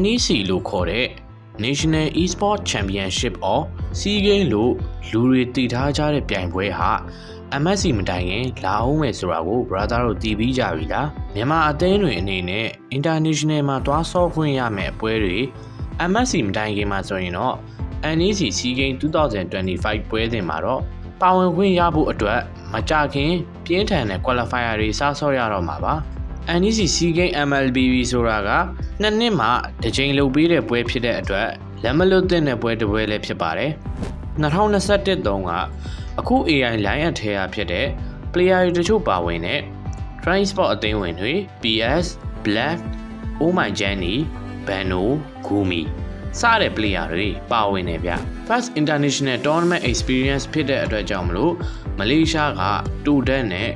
NEC လို့ခေါ်တဲ့ National Esport Championship or SEA Games လို့လူတွေတည်ထားကြတဲ့ပြိုင်ပွဲဟာ MSC မတိုင်ခင်လာအောင်မယ်ဆိုတာကို brother တို့တည်ပြီးကြပြီလားမြန်မာအသင်းတွေအနေနဲ့ international မှာတွားဆော့ခွင့်ရမယ့်ပွဲတွေ MSC မတိုင်ခင်မှာဆိုရင်တော့ NEC SEA Games 2025ပွဲစဉ်မှာတော့ပါဝင်ခွင့်ရဖို့အတွက်မကြခင်ပြင်းထန်တဲ့ qualifier တွေစဆော့ရတော့မှာပါ NEC SEA Games MLBB ဆိုတာကနှစ်နှစ်မှတစ်ကြိမ်လုပ်ပေးတဲ့ပွဲဖြစ်တဲ့အတွက်လက်မလွတ်သင့်တဲ့ပွဲတစ်ပွဲလည်းဖြစ်ပါတယ်2021တုန်းကအခု AI line အထဲအဖြစ်တဲ့ player တွေတချို့ပါဝင်တဲ့ Transport အသင်းဝင်တွေ PS Black Oh My Journey Bano Gumi စတဲ့ player တွေပါဝင်နေဗျ First International Tournament Experience ဖြစ်တဲ့အတွက်ကြောင့်မလို့မလေးရှားကတူဒက်နဲ့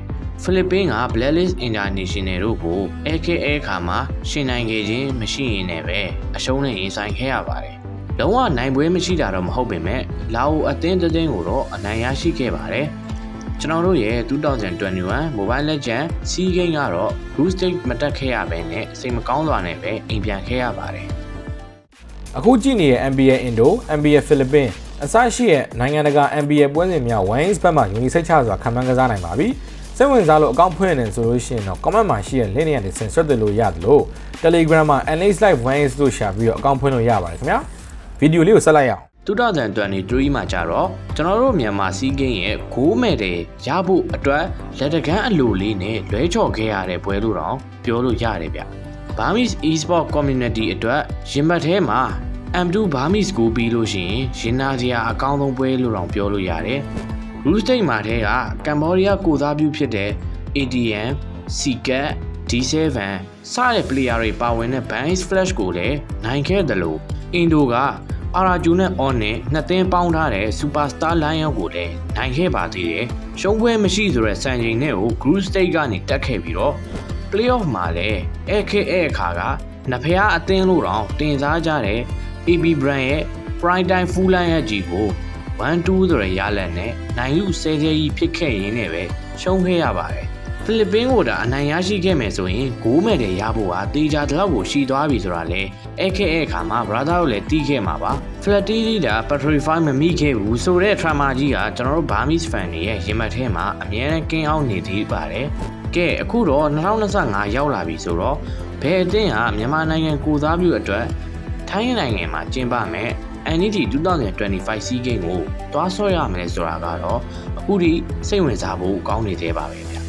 ဖိလစ်ပင်းက Blacklist International တို့ကို AKA ခါမှာရှင်နိုင်ခဲ့ခြင်းမရှိရင်လည်းပဲအရှုံးနဲ့ရင်ဆိုင်ခဲ့ရပါတယ်။လုံးဝနိုင်ပွဲမရှိတာတော့မဟုတ်ပေမဲ့လာအိုအသင်းတစ်သင်းကိုတော့အနိုင်ရရှိခဲ့ပါတယ်။ကျွန်တော်တို့ရဲ့2021 Mobile Legends SEA Game ကတော့ Group Stage မတက်ခဲ့ရဘဲနဲ့စိတ်မကောင်းစွာနဲ့ပဲအိမ်ပြန်ခဲ့ရပါတယ်။အခုကြည့်နေတဲ့ NBA Indo, NBA Philippines အစရှိတဲ့နိုင်ငံတကာ NBA ပွဲစဉ်များ Wines ဘက်မှာယုံကြည်စိတ်ချစွာခံမှန်းကစားနိုင်ပါပြီ။ စိတ်ဝင်စားလို့အကောင့်ဖွင့်နေဆိုလို့ရှိရင်တော့ comment မှာရှိတဲ့ link တွေကနေဆင်ဆွတ်တယ်လို့ရတယ်လို့ Telegram မှာ NH Live Wines လို့ရှာပြီးတော့အကောင့်ဖွင့်လို့ရပါတယ်ခင်ဗျာ။ဗီဒီယိုလေးကိုဆက်လိုက်ရအောင်2023မှာကြတော့ကျွန်တော်တို့မြန်မာစီးကင်းရဲ့ဂိုးမဲ့တွေရဖို့အတွက်လက်တကန်းအလိုလေးနဲ့လွဲချော်ခဲ့ရတဲ့ပွဲလို့တော့ပြောလို့ရတယ်ဗျ။ Burmese Esport Community အတွက်ရင်ဘတ်ထဲမှာ M2 Burmese ကိုပြီးလို့ရှိရင်ရင်နာစရာအကောင်းဆုံးပွဲလို့တော့ပြောလို့ရတယ်။ Blue State မှာထဲကကမ်ဘောဒီးယားကိုစားပြုဖြစ်တဲ့ ATM, Seacat, D7 စတဲ့ player တွေပါဝင်တဲ့ Banks Flash ကိုလည်းနိုင်ခဲ့တယ်လို့အင်ဒိုကအာရာဂျူနဲ့ on နဲ့နှစ်သင်းပေါင်းထားတဲ့ Superstar Lion ကိုလည်းနိုင်ခဲ့ပါသေးတယ်။ရှုံးပွဲမရှိဆိုတဲ့စံချိန်နဲ့ကို Group Stage ကနေတက်ခဲ့ပြီးတော့ Playoff မှာလည်း AKA အခါကနဖျားအသင်းလို့တော့တင်စားကြတဲ့ AB Brand ရဲ့ Prime Time Full Line ရဲ့ကြီးကို 1-2ဆိုတဲ့ရလဒ်နဲ့နိုင်လူဆဲဆဲကြီးဖြစ်ခဲ့ရင်းနဲ့ပဲရှုံးခဲ့ရပါတယ်။ဖိလစ်ပင်းကိုဒါအနိုင်ရရှိခဲ့မယ်ဆိုရင်ဂိုးမဲ့တွေရဖို့ဟာတေချာတလောက်ကိုရှိသွားပြီဆိုတာလေ AKA အခါမှာ brother တို့လည်းတီးခဲ့မှာပါ flat တီးတီးတာ petrify မမိခဲ့ဘူးဆိုတဲ့ trauma ကြီးကကျွန်တော်တို့ Burmese fan တွေရဲ့ရင်မထဲမှာအမြဲတမ်းကင်းအောင်နေသေးပါတယ်ကဲအခုတော့2025ရောက်လာပြီဆိုတော့ဘယ်အသင်းဟာမြန်မာနိုင်ငံကိုစားပြုအတွက် ထိုင်းနိုင်ငံမှာကျင်းပမယ် NET 2025 SEA Games ကိုတွားဆော့ရမယ်ဆိုတာကတော့အခုထိစိတ်ဝင်စားဖို့ကောင်းနေသေးပါပဲဗျာ